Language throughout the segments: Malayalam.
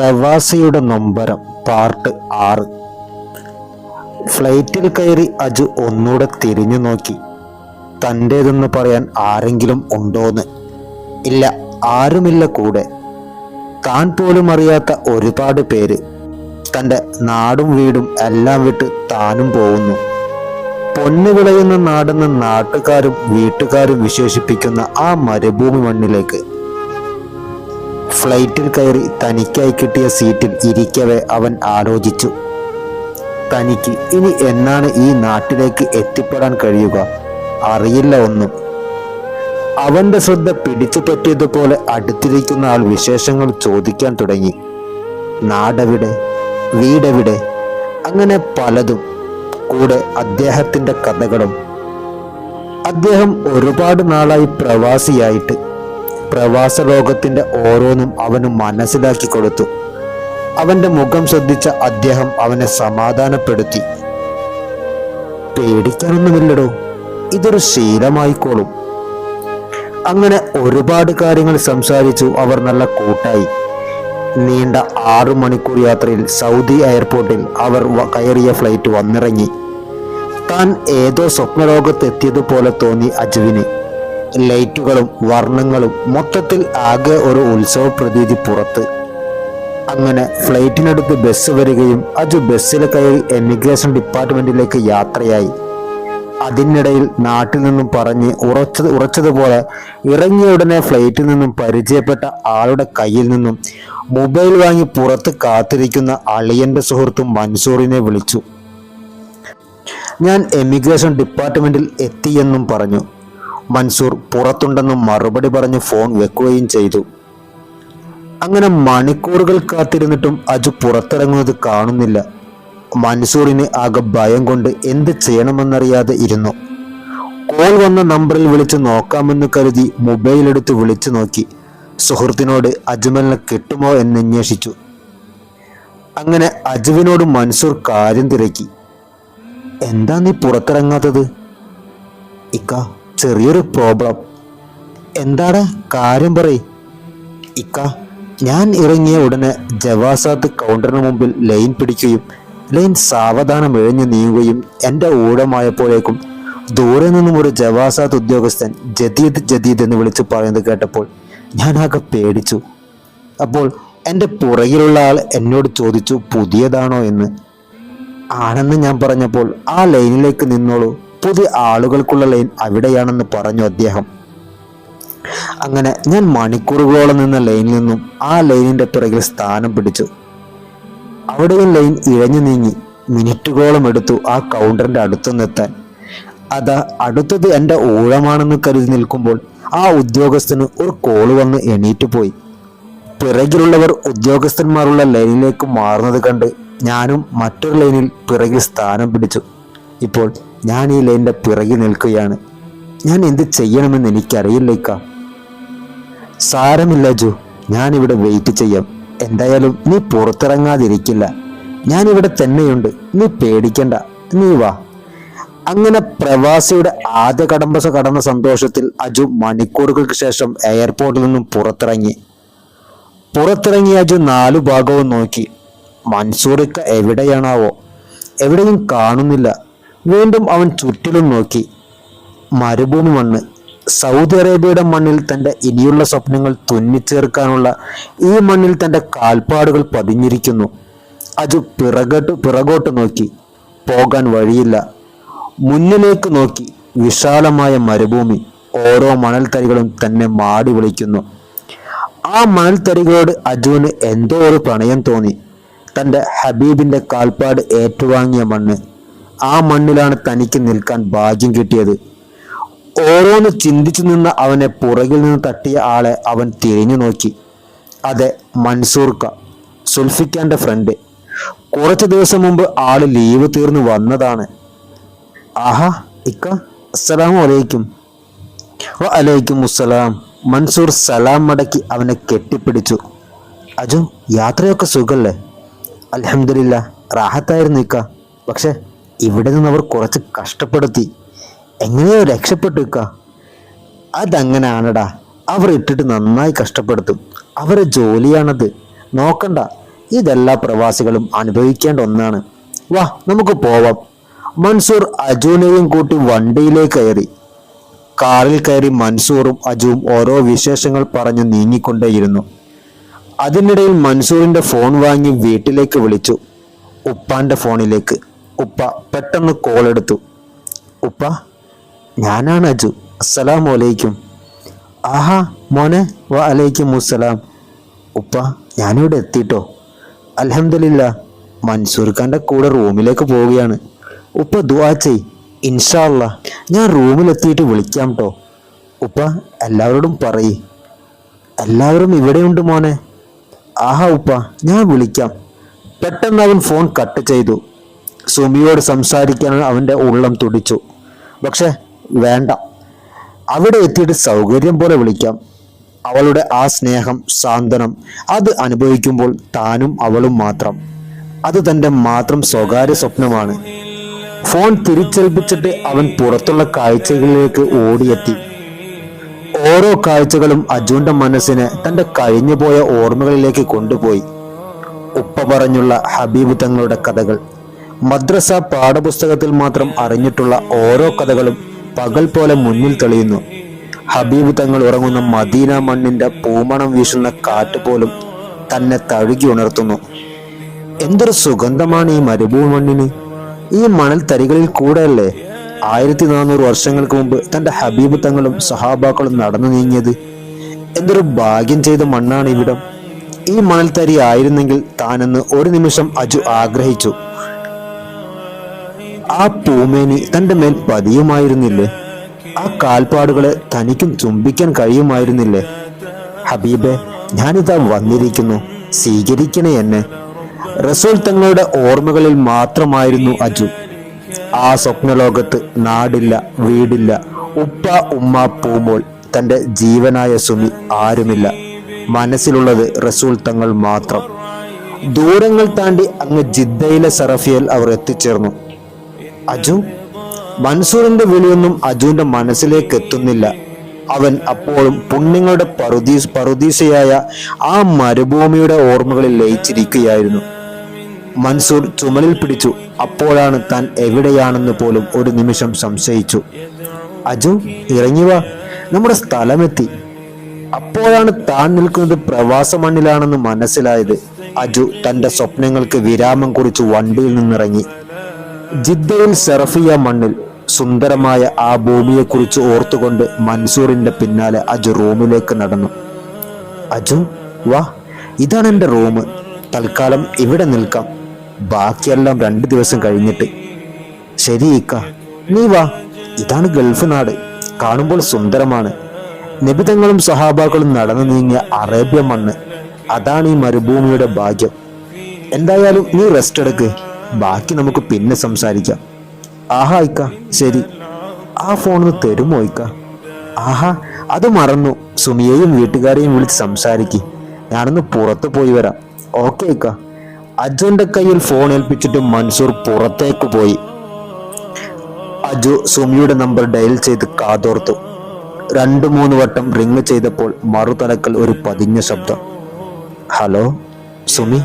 പ്രവാസിയുടെ നൊമ്പരം പാർട്ട് ആറ്. ഫ്ലൈറ്റിൽ കയറി അജു ഒന്നുകൂടെ തിരിഞ്ഞു നോക്കി. തന്റേതെന്ന് പറയാൻ ആരെങ്കിലും ഉണ്ടോന്ന്. ഇല്ല ആരുമില്ല കൂടെ. താൻ പോലും അറിയാത്ത ഒരുപാട് പേര്. തന്റെ നാടും വീടും എല്ലാം വിട്ട് താനും പോകുന്നു. പൊന്നു വിളയുന്ന നാടെന്ന് നാട്ടുകാരും വീട്ടുകാരും വിശേഷിപ്പിക്കുന്ന ആ മരുഭൂമി മണ്ണിലേക്ക്. ഫ്ലൈറ്റിൽ കയറി തനിക്കായി കിട്ടിയ സീറ്റിൽ ഇരിക്കവേ അവൻ ആലോചിച്ചു. തനിക്ക് ഇനി എന്നാണ് ഈ നാട്ടിലേക്ക് എത്തിപ്പെടാൻ കഴിയുക? അറിയില്ല ഒന്നും. അവന്റെ ശ്രദ്ധ പിടിച്ചു പറ്റിയതുപോലെ അടുത്തിരിക്കുന്ന ആൾ വിശേഷങ്ങൾ ചോദിക്കാൻ തുടങ്ങി. നാടെവിടെ? വീടെവിടെ? അങ്ങനെ പലതും. കൂടെ അദ്ദേഹത്തിന്റെ കഥകളും. അദ്ദേഹം ഒരുപാട് നാളായി പ്രവാസിയായിട്ട് പ്രവാസ ലോകത്തിന്റെ ഓരോന്നും അവന് മനസ്സിലാക്കി കൊടുത്തു. അവന്റെ മുഖം ശ്രദ്ധിച്ച അദ്ദേഹം അവനെ സമാധാനപ്പെടുത്തി. പേടിക്കാനൊന്നുമില്ലടോ ഇതൊരു ശീലമായിക്കോളും. അങ്ങനെ ഒരുപാട് കാര്യങ്ങൾ സംസാരിച്ചു അവർ നല്ല കൂട്ടായി. നീണ്ട ആറു മണിക്കൂർ യാത്രയിൽ സൗദി എയർപോർട്ടിൽ അവർ കയറിയ ഫ്ലൈറ്റ് വന്നിറങ്ങി. താൻ ഏതോ സ്വപ്നലോകത്തെത്തിയതുപോലെ തോന്നി അജുവിന്. ലൈറ്റുകളും വർണങ്ങളും മൊത്തത്തിൽ ആകെ ഒരു ഉത്സവ പ്രതീതി പുറത്ത്. അങ്ങനെ ഫ്ലൈറ്റിനടുത്ത് ബസ് വരികയും അജു ബസ്സിൽ കയറി എമിഗ്രേഷൻ ഡിപ്പാർട്ട്മെന്റിലേക്ക് യാത്രയായി. അതിനിടയിൽ നാട്ടിൽ നിന്നും പറഞ്ഞ് ഉറച്ചത് ഉറച്ചതുപോലെ ഇറങ്ങിയ ഉടനെ ഫ്ലൈറ്റിൽ നിന്നും പരിചയപ്പെട്ട ആളുടെ കയ്യിൽ നിന്നും മൊബൈൽ വാങ്ങി പുറത്ത് കാത്തിരിക്കുന്ന അളിയന്റെ സുഹൃത്തും മൻസൂറിനെ വിളിച്ചു. ഞാൻ എമിഗ്രേഷൻ ഡിപ്പാർട്ട്മെന്റിൽ എത്തിയെന്നും പറഞ്ഞു. മൻസൂർ പുറത്തുണ്ടെന്ന് മറുപടി പറഞ്ഞ് ഫോൺ വെക്കുകയും ചെയ്തു. അങ്ങനെ മണിക്കൂറുകൾ കാത്തിരുന്നിട്ടും അജു പുറത്തിറങ്ങുന്നത് കാണുന്നില്ല. മൻസൂറിന് ആകെ ഭയം കൊണ്ട് എന്ത് ചെയ്യണമെന്നറിയാതെ ഇരുന്നു. കോൾ വന്ന നമ്പറിൽ വിളിച്ച് നോക്കാമെന്ന് കരുതി മൊബൈൽ എടുത്ത് വിളിച്ചു നോക്കി. സുഹൃത്തിനോട് അജ്മലിനെ കിട്ടുമോ എന്ന് അന്വേഷിച്ചു. അങ്ങനെ അജുവിനോട് മൻസൂർ കാര്യം തിരക്കി. എന്താ നീ പുറത്തിറങ്ങാത്തത്? ഇക്ക ചെറിയൊരു പ്രോബ്ലം എന്താണ് കാര്യം പറയ്. ഇക്ക ഞാൻ ഇറങ്ങിയ ഉടനെ ജവാസാത്ത് കൗണ്ടറിന് മുമ്പിൽ ലൈൻ പിടിക്കുകയും ലൈൻ സാവധാനം ഇഴഞ്ഞു നീങ്ങുകയും എന്റെ ഊഴമായപ്പോഴേക്കും ദൂരെ നിന്നും ഒരു ജവാസാത്ത് ഉദ്യോഗസ്ഥൻ ജദീദ് ജദീദ് എന്ന് വിളിച്ചു പറയുന്നത് കേട്ടപ്പോൾ ഞാൻ ആകെ പേടിച്ചു. അപ്പോൾ എന്റെ പുറകിലുള്ള ആൾ എന്നോട് ചോദിച്ചു പുതിയതാണോ? എന്ന്. ആണെന്ന് ഞാൻ പറഞ്ഞപ്പോൾ ആ ലൈനിലേക്ക് നിന്നോളൂ. പുതിയ ആളുകൾക്കുള്ള ലൈൻ അവിടെയാണെന്ന് പറഞ്ഞു അദ്ദേഹം. അങ്ങനെ ഞാൻ മണിക്കൂറുകളോളം നിന്ന ലൈനിൽ നിന്നും ആ ലൈനിന്റെ പിറകിൽ സ്ഥാനം പിടിച്ചു. അവിടെയും ലൈൻ ഇഴഞ്ഞു നീങ്ങി മിനിറ്റുകളോളം എടുത്തു ആ കൗണ്ടറിന്റെ അടുത്തുനിന്നെത്താൻ അതാ അടുത്തത് എന്റെ ഊഴമാണെന്ന് കരുതി നിൽക്കുമ്പോൾ ആ ഉദ്യോഗസ്ഥന് ഒരു കോൾ വന്ന് എണീറ്റ് പോയി. പിറകിലുള്ളവർ ഉദ്യോഗസ്ഥന്മാരുള്ള ലൈനിലേക്ക് മാറുന്നത് കണ്ട് ഞാനും മറ്റൊരു ലൈനിൽ പിറകിൽ സ്ഥാനം പിടിച്ചു. ഇപ്പോൾ ഞാൻ ഈ ലൈന്റെ പിറകിൽ നിൽക്കുകയാണ്. ഞാൻ എന്ത് ചെയ്യണമെന്ന് എനിക്കറിയില്ലേക്ക. സാരമില്ല ജു ഞാൻ ഇവിടെ വെയിറ്റ് ചെയ്യാം. എന്തായാലും നീ പുറത്തിറങ്ങാതിരിക്കില്ല. ഞാൻ ഇവിടെ തന്നെയുണ്ട് നീ പേടിക്കണ്ട നീ വാ. അങ്ങനെ പ്രവാസിയുടെ ആദ്യ കടമ്പസ കടന്ന സന്തോഷത്തിൽ അജു മണിക്കൂറുകൾക്ക് ശേഷം എയർപോർട്ടിൽ നിന്നും പുറത്തിറങ്ങി. പുറത്തിറങ്ങിയ അജു നാലു ഭാഗവും നോക്കി. മൻസൂറിക്ക എവിടെയാണാവോ? എവിടെയും കാണുന്നില്ല. വീണ്ടും അവൻ ചുറ്റിലും നോക്കി. മരുഭൂമി മണ്ണ്. സൗദി അറേബ്യയുടെ മണ്ണിൽ തന്റെ ഇനിയുള്ള സ്വപ്നങ്ങൾ തുന്നിച്ചേർക്കാനുള്ള ഈ മണ്ണിൽ തന്റെ കാൽപ്പാടുകൾ പതിഞ്ഞിരിക്കുന്നു. അജു പിറകോട്ട് പിറകോട്ട് നോക്കി. പോകാൻ വഴിയില്ല. മുന്നിലേക്ക് നോക്കി. വിശാലമായ മരുഭൂമി. ഓരോ മണൽത്തരികളും തന്നെ മാടി വിളിക്കുന്നു. ആ മണൽത്തരികളോട് അജുവിന് എന്തോ ഒരു പ്രണയം തോന്നി. തന്റെ ഹബീബിന്റെ കാൽപ്പാട് ഏറ്റുവാങ്ങിയ മണ്ണ്. ആ മണ്ണിലാണ് തനിക്ക് നിൽക്കാൻ ഭാഗ്യം കിട്ടിയത്. ഓരോന്ന് ചിന്തിച്ചു നിന്ന അവനെ പുറകിൽ നിന്ന് തട്ടിയ ആളെ അവൻ തിരിഞ്ഞു നോക്കി. അതെ മൻസൂർക്ക സുൽഫിക്കാന്റെ ഫ്രണ്ട് കുറച്ച് ദിവസം മുമ്പ് ആൾ ലീവ് തീർന്നു വന്നതാണ്. ആഹാ ഇക്ക അസ്സലാം വലൈക്കും വ അലൈക്കും മുസ്സലാം മൻസൂർ സലാം മടക്കി അവനെ കെട്ടിപ്പിടിച്ചു. അജു യാത്രയൊക്കെ സുഖല്ലേ? അലഹമില്ല റാഹത്തായിരുന്നു ഇക്ക. പക്ഷെ ഇവിടെ നിന്ന് അവർ കുറച്ച് കഷ്ടപ്പെടുത്തി. എങ്ങനെയോ രക്ഷപ്പെട്ടു ഇക്ക അതങ്ങനാണടാ. അവർ ഇട്ടിട്ട് നന്നായി കഷ്ടപ്പെടുത്തും. അവരെ ജോലിയാണത്. നോക്കണ്ട. ഇതെല്ലാ പ്രവാസികളും അനുഭവിക്കേണ്ട ഒന്നാണ്. വാ നമുക്ക് പോവാം. മൻസൂർ അജുവിനെയും കൂട്ടി വണ്ടിയിലേക്ക് കയറി. കാറിൽ കയറി മൻസൂറും അജുവും ഓരോ വിശേഷങ്ങൾ പറഞ്ഞു നീങ്ങിക്കൊണ്ടേയിരുന്നു. അതിനിടയിൽ മൻസൂറിന്റെ ഫോൺ വാങ്ങി വീട്ടിലേക്ക് വിളിച്ചു. ഉപ്പാന്റെ ഫോണിലേക്ക്. ഉപ്പ പെട്ടെന്ന് കോൾ എടുത്തു. ഉപ്പ ഞാനാണ് അജു. അസ്സലാം അലൈക്കും ആഹാ മോനെ വലൈക്കും അലൈക്കും മുസ്സലാം ഉപ്പ ഞാനിവിടെ എത്തിട്ടോ? അലഹമില്ല മൻസൂർ ഖാന്റെ കൂടെ റൂമിലേക്ക് പോവുകയാണ്. ഉപ്പ ദുആ ചെയ് ഇൻഷാ അല്ലാ ഞാൻ റൂമിലെത്തിയിട്ട് വിളിക്കാം കേട്ടോ ഉപ്പ എല്ലാവരോടും പറയ്. എല്ലാവരും ഇവിടെയുണ്ട് മോനെ. ആഹാ ഉപ്പ ഞാൻ വിളിക്കാം. പെട്ടെന്ന് അവൻ ഫോൺ കട്ട് ചെയ്തു. സുമിയോട് സംസാരിക്കാൻ അവന്റെ ഉള്ളം തുടിച്ചു. പക്ഷെ വേണ്ട. അവിടെ എത്തിയിട്ട് സൗകര്യം പോലെ വിളിക്കാം. അവളുടെ ആ സ്നേഹം സാന്ത്വനം അത് അനുഭവിക്കുമ്പോൾ താനും അവളും മാത്രം. അത് തന്റെ മാത്രം സ്വകാര്യ സ്വപ്നമാണ്. ഫോൺ തിരിച്ചേൽപ്പിച്ചിട്ട് അവൻ പുറത്തുള്ള കാഴ്ചകളിലേക്ക് ഓടിയെത്തി. ഓരോ കാഴ്ചകളും അജുവിന്റെ മനസ്സിനെ തന്റെ കഴിഞ്ഞുപോയ ഓർമ്മകളിലേക്ക് കൊണ്ടുപോയി. ഉപ്പ പറഞ്ഞുള്ള ഹബീബ് തങ്ങളുടെ കഥകൾ. മദ്രസ പാഠപുസ്തകത്തിൽ മാത്രം അറിഞ്ഞിട്ടുള്ള ഓരോ കഥകളും പകൽ പോലെ മുന്നിൽ തെളിയുന്നു. ഹബീബ് തങ്ങൾ ഉറങ്ങുന്ന മദീന മണ്ണിന്റെ പൂമണം വീശുന്ന കാറ്റ് പോലും തന്നെ തഴുകി ഉണർത്തുന്നു. എന്തൊരു സുഗന്ധമാണ് ഈ മരുഭൂ മണ്ണിന്? ഈ മണൽ തരികളിൽ കൂടെയല്ലേ ആയിരത്തി നാനൂറ് വർഷങ്ങൾക്ക് മുമ്പ് തന്റെ ഹബീബ് തങ്ങളും സഹാബാക്കളും നടന്നു നീങ്ങിയത്? എന്തൊരു ഭാഗ്യം ചെയ്ത മണ്ണാണ് ഇവിടം. ഈ മണൽത്തരി ആയിരുന്നെങ്കിൽ താനെന്ന് ഒരു നിമിഷം അജു ആഗ്രഹിച്ചു. ആ പൂമേനി തന്റെ മേൽ പതിയുമായിരുന്നില്ലേ? ആ കാൽപ്പാടുകളെ തനിക്കും ചുംബിക്കാൻ കഴിയുമായിരുന്നില്ലേ? ഹബീബെ ഞാനിതാ വന്നിരിക്കുന്നു. സ്വീകരിക്കണേ എന്നെ. റസൂൽ തങ്ങളുടെ ഓർമ്മകളിൽ മാത്രമായിരുന്നു അജു. ആ സ്വപ്നലോകത്ത് നാടില്ല വീടില്ല. ഉപ്പ ഉമ്മ പൂമോൾ തന്റെ ജീവനായ സുമി ആരുമില്ല. മനസ്സിലുള്ളത് റസൂൽ തങ്ങൾ മാത്രം. ദൂരങ്ങൾ താണ്ടി അങ്ങ് ജിദ്ദയിലെ സറഫിയൽ അവർ എത്തിച്ചേർന്നു. അജു? മൻസൂറിന്റെ വിളിയൊന്നും അജുവിന്റെ മനസ്സിലേക്ക് എത്തുന്നില്ല. അവൻ അപ്പോഴും പുണ്യങ്ങളുടെ പറുദീസ് പറുദീസയായ ആ മരുഭൂമിയുടെ ഓർമ്മകളിൽ ലയിച്ചിരിക്കുകയായിരുന്നു. മൻസൂർ ചുമലിൽ പിടിച്ചു. അപ്പോഴാണ് താൻ എവിടെയാണെന്ന് പോലും ഒരു നിമിഷം സംശയിച്ചു. അജു ഇറങ്ങിവ നമ്മുടെ സ്ഥലമെത്തി. അപ്പോഴാണ് താൻ നിൽക്കുന്നത് പ്രവാസ മണ്ണിലാണെന്ന് മനസ്സിലായത്. അജു തന്റെ സ്വപ്നങ്ങൾക്ക് വിരാമം കുറിച്ച് വണ്ടിയിൽ നിന്നിറങ്ങി. ജിദ്ദയിൽ സെറഫിയ മണ്ണിൽ സുന്ദരമായ ആ ഭൂമിയെക്കുറിച്ച് ഓർത്തുകൊണ്ട് മൻസൂറിന്റെ പിന്നാലെ അജു റൂമിലേക്ക് നടന്നു. അജു വാ ഇതാണ് എന്റെ റൂം. തൽക്കാലം ഇവിടെ നിൽക്കാം. ബാക്കിയെല്ലാം രണ്ട് ദിവസം കഴിഞ്ഞിട്ട്. ശരി ഇക്ക. നീ വാ. ഇതാണ് ഗൾഫ് നാട്. കാണുമ്പോൾ സുന്ദരമാണ്. നിബിതങ്ങളും സഹാബാക്കളും നടന്നു നീങ്ങിയ അറേബ്യ മണ്ണ്. അതാണ് ഈ മരുഭൂമിയുടെ ഭാഗ്യം. എന്തായാലും നീ റെസ്റ്റ് എടുക്ക്. ബാക്കി നമുക്ക് പിന്നെ സംസാരിക്കാം. ആഹാ ഇക്ക ശരി. ആ ഫോണിന്ന് തരുമോ ഇക്ക? ആഹാ അത് മറന്നു. സുമിയെയും വീട്ടുകാരെയും വിളിച്ച് സംസാരിക്ക്. ഞാനൊന്ന് പുറത്ത് പോയി വരാം. ഓക്കെ ഇക്ക. അജുവിന്റെ കയ്യിൽ ഫോൺ ഏൽപ്പിച്ചിട്ട് മൻസൂർ പുറത്തേക്ക് പോയി. അജു സുമിയുടെ നമ്പർ ഡയൽ ചെയ്ത് കാതോർത്തു. രണ്ടു മൂന്ന് വട്ടം റിങ് ചെയ്തപ്പോൾ മറുതലക്കൽ ഒരു പതിഞ്ഞ ശബ്ദം. ഹലോ സുമി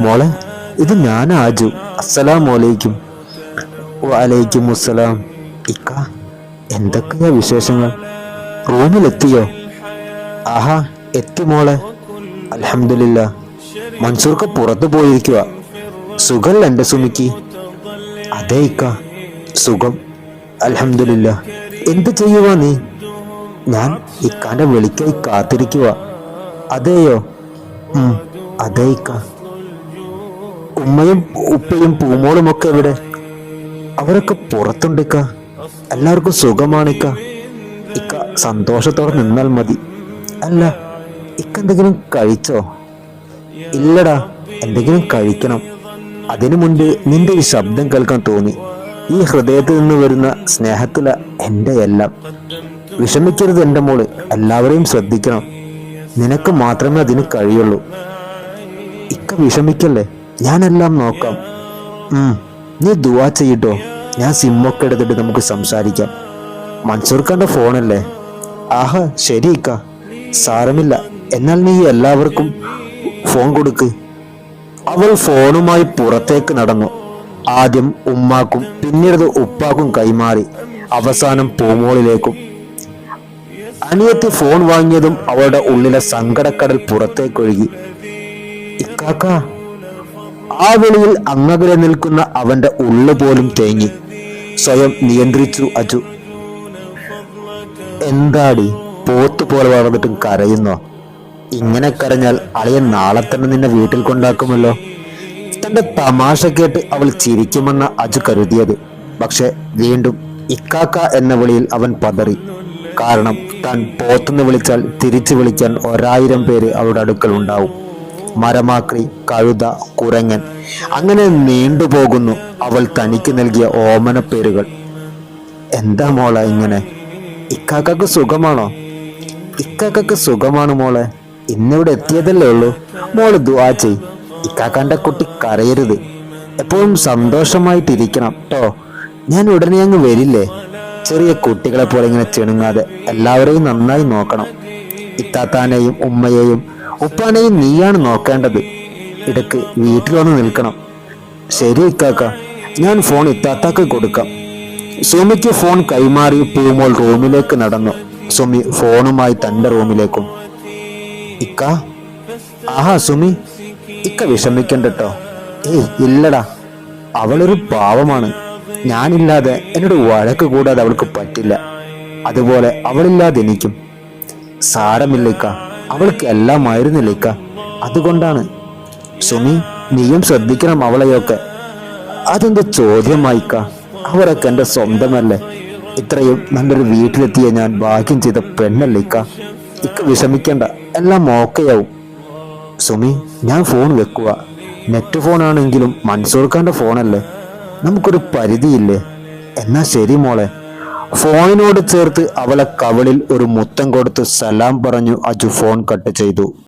മോളെ? ഇത് ഞാൻ ആജു. അസ്സലാം വലൈക്കും വലൈക്കും അസ്സലാം ഇക്ക എന്തൊക്കെയാ വിശേഷങ്ങൾ? റൂമിലെത്തിയോ? ആഹാ എത്തി മോളെ. അലഹമില്ല മൻസൂർക്ക് പുറത്തു പോയിരിക്കുക സുഖല്ല എന്റെ സുമിക്ക്? അതെ ഇക്ക സുഖം. അലഹമില്ല എന്ത് ചെയ്യുക നീ? ഞാൻ ഇക്കാന്റെ വിളിക്കായി കാത്തിരിക്കുക അതെയോ? അതെ ഇക്ക. ഉമ്മയും ഉപ്പയും പൂമോളും ഒക്കെ എവിടെ? അവരൊക്കെ പുറത്തുണ്ട് ഇക്ക. എല്ലാവർക്കും സുഖമാണ് ഇക്ക. ഇക്ക സന്തോഷത്തോടെ നിന്നാൽ മതി. അല്ല ഇക്ക എന്തെങ്കിലും കഴിച്ചോ? ഇല്ലടാ എന്തെങ്കിലും കഴിക്കണം. അതിനു മുൻപ് നിന്റെ ഈ ശബ്ദം കേൾക്കാൻ തോന്നി. ഈ ഹൃദയത്തിൽ നിന്ന് വരുന്ന സ്നേഹത്തില എന്റെ എല്ലാം. വിഷമിക്കരുത് എന്റെ മോൾ എല്ലാവരെയും ശ്രദ്ധിക്കണം. നിനക്ക് മാത്രമേ അതിന് കഴിയുള്ളൂ. ഇക്ക വിഷമിക്കല്ലേ? ഞാനെല്ലാം നോക്കാം. നീ ദുവാ ചെയ്യട്ടോ. ഞാൻ സിമ്മൊക്കെ എടുത്തിട്ട് നമുക്ക് സംസാരിക്കാം. മൻസൂർ ഖാന്റെ ഫോണല്ലേ? ആഹാ ശരി ഇക്ക. സാരമില്ല. എന്നാൽ നീ എല്ലാവർക്കും ഫോൺ കൊടുക്ക്. അവൾ ഫോണുമായി പുറത്തേക്ക് നടന്നു. ആദ്യം ഉമ്മാക്കും പിന്നീട് ഉപ്പാക്കും കൈമാറി. അവസാനം പൂമോളിലേക്കും. അനിയത്തി ഫോൺ വാങ്ങിയതും അവളുടെ ഉള്ളിലെ സങ്കടക്കടൽ പുറത്തേക്കൊഴുകി. ഇക്കാക്ക ആ വെളിയിൽ അങ്ങകലെ നിൽക്കുന്ന അവന്റെ ഉള്ളു പോലും തേങ്ങി. സ്വയം നിയന്ത്രിച്ചു അജു. എന്താടി? പോത്ത് പോലെ വളർന്നിട്ടും കരയുന്നോ? ഇങ്ങനെ കരഞ്ഞാൽ അളിയൻ നാളെ തന്നെ നിന്നെ വീട്ടിൽ കൊണ്ടാക്കുമല്ലോ. തന്റെ തമാശ കേട്ട് അവൾ ചിരിക്കുമെന്ന അജു കരുതിയത്. പക്ഷെ വീണ്ടും ഇക്കാക്ക എന്ന വിളിയിൽ അവൻ പതറി. കാരണം താൻ പോത്തുനിന്ന് വിളിച്ചാൽ തിരിച്ചു വിളിക്കാൻ ഒരായിരം പേര് അവരുടെ അടുക്കൽ ഉണ്ടാവും. മരമാക്രി കഴുത കുരങ്ങൻ. അങ്ങനെ നീണ്ടുപോകുന്നു അവൾ തനിക്ക് നൽകിയ ഓമന പേരുകൾ എന്താ മോളെ ഇങ്ങനെ? ഇക്കാക്കക്ക് സുഖമാണോ? ഇക്കാക്കക്ക് സുഖമാണ് മോളെ. ഇന്നിവിടെ എത്തിയതല്ലേ ഉള്ളൂ. മോൾ ദുവാ ചെയ്. ഇക്കാക്കാന്റെ കുട്ടി കരയരുത്. എപ്പോഴും സന്തോഷമായിട്ടിരിക്കണം കേട്ടോ ഞാൻ ഉടനെ അങ്ങ് വരില്ലേ? ചെറിയ കുട്ടികളെ പോലെ ഇങ്ങനെ ചെണുങ്ങാതെ എല്ലാവരെയും നന്നായി നോക്കണം. ഇത്താത്താനെയും ഉമ്മയെയും ഉപ്പാനെയും നീയാണ് നോക്കേണ്ടത്. ഇടയ്ക്ക് വീട്ടിൽ വന്ന് നിൽക്കണം. ശരി ഇക്കാക്ക. ഞാൻ ഫോൺ ഇത്താത്താക്ക് കൊടുക്കാം. സുമിക്ക് ഫോൺ കൈമാറി പൂമോൾ റൂമിലേക്ക് നടന്നു. സുമി ഫോണുമായി തന്റെ റൂമിലേക്കും. ഇക്ക? ആഹാ സുമി. ഇക്ക വിഷമിക്കണ്ടട്ടോ. ഏയ് ഇല്ലടാ. അവളൊരു പാവമാണ്. ഞാനില്ലാതെ എന്നോട് വഴക്ക് കൂടാതെ അവൾക്ക് പറ്റില്ല. അതുപോലെ അവളില്ലാതെ എനിക്കും. സാരമില്ല ഇക്ക. അവൾക്ക് എല്ലാമായിരുന്നില്ലേക്ക അതുകൊണ്ടാണ്. സുമി നീയും ശ്രദ്ധിക്കണം അവളെയൊക്കെ. അതെന്ത് ചോദ്യമായിക്ക. അവരൊക്കെ എന്റെ സ്വന്തമല്ലേ. ഇത്രയും നല്ലൊരു വീട്ടിലെത്തിയ ഞാൻ ഭാഗ്യം ചെയ്ത പെണ്ണല്ലേ ഇക്ക. ഇക്ക വിഷമിക്കണ്ട. എല്ലാം ഓക്കെയാവും. സുമി ഞാൻ ഫോൺ വെക്കുക. നെറ്റ് ഫോണാണെങ്കിലും മൻസൂർ ഖാന്റെ ഫോണല്ലേ. നമുക്കൊരു പരിധിയില്ലേ. എന്നാ ശരി മോളെ. ഫോണിനോട് ചേർത്ത് അവളെ കവളിൽ ഒരു മുത്തം കൊടുത്ത് സലാം പറഞ്ഞു അജു ഫോൺ കട്ട് ചെയ്തു.